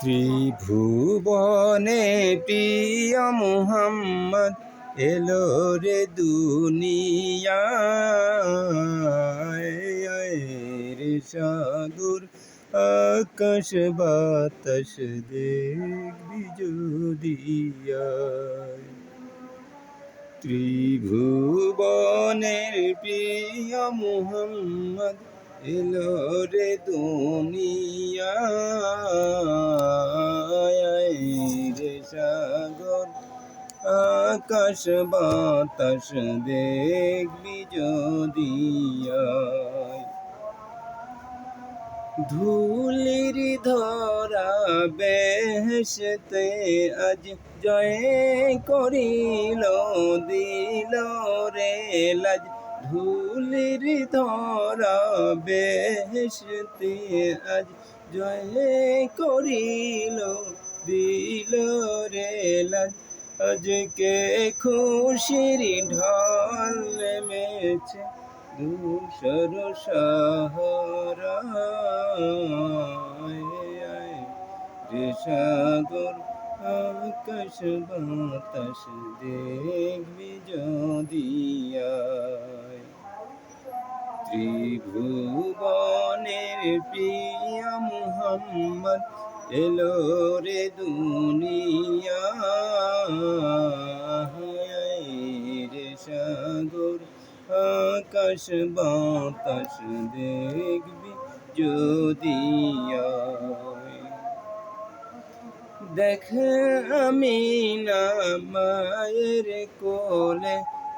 ত্রিভুবনে প্রিয় মুহাম্মদ এলো রে দুনিয়ায়। রে সাগর আকাশ বাতাস ত্রিভুবনের প্রিয় মুহাম্মদ এলো রে দুনিয়ায় রে সাগর, আকাশ বাতাস দেখবি যদিয়ায় ধুলির ধরা বেহেশতে আজ জয় করিল, দিল রে লাজ ধুলির ধরা বেহেশতে আজ জয় করিল, দিল রে লাজ। আজকে খুশির ঢল নেমেছে ধূসর সাহারায় রে সাগর, আকাশ বাতাস দেখবি যদিয়ায় ত্রিভুবনের প্রিয় মুহাম্মদ এলো রে দুনিয়ায় রে সাগর, আকাশ বাতাস দেখবি যদিয়ায় দেখ আমি না মায়ের কোলে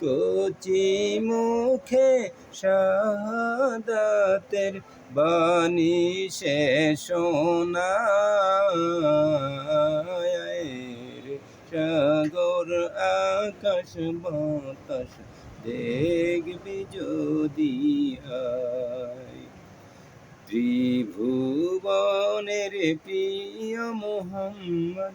কচি মুখে শাহাদাতের বাণী সে সোনায় সাগর আকাশ বাতাস দেখবি যদি ত্রিভুবনের প্রিয় মোহাম্মদ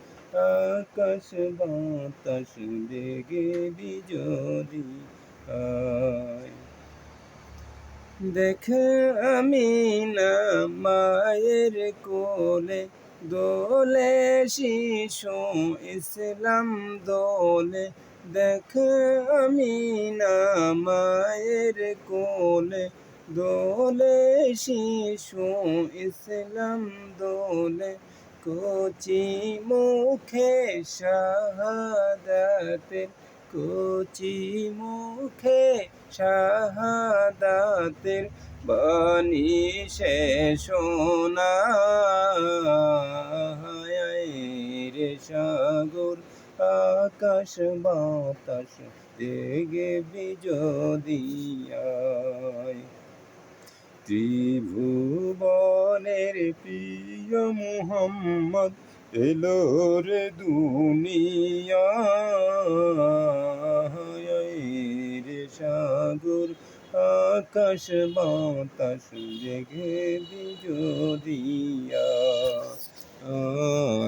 আকাশ বাতাস দেখে বিজদি দেখ আমি না মায়ের কোলে দোলে শিশু ইসলাম দোলে। দেখ আমি না মায়ের কোলে দোলে শিশু ইসলাম দোলে। কচি মুখে শাহাদাতের কচি মুখে শাহাদাতের বাণী সে রে সাগর আকাশ বাতাস দেগে বিজদিয়ায়। ত্রিভুবনের প্রিয় মুহাম্মদ এলো রে দুনিয়ায় রে সাগর আকাশ বাতাস জেগে বিজদিয়া।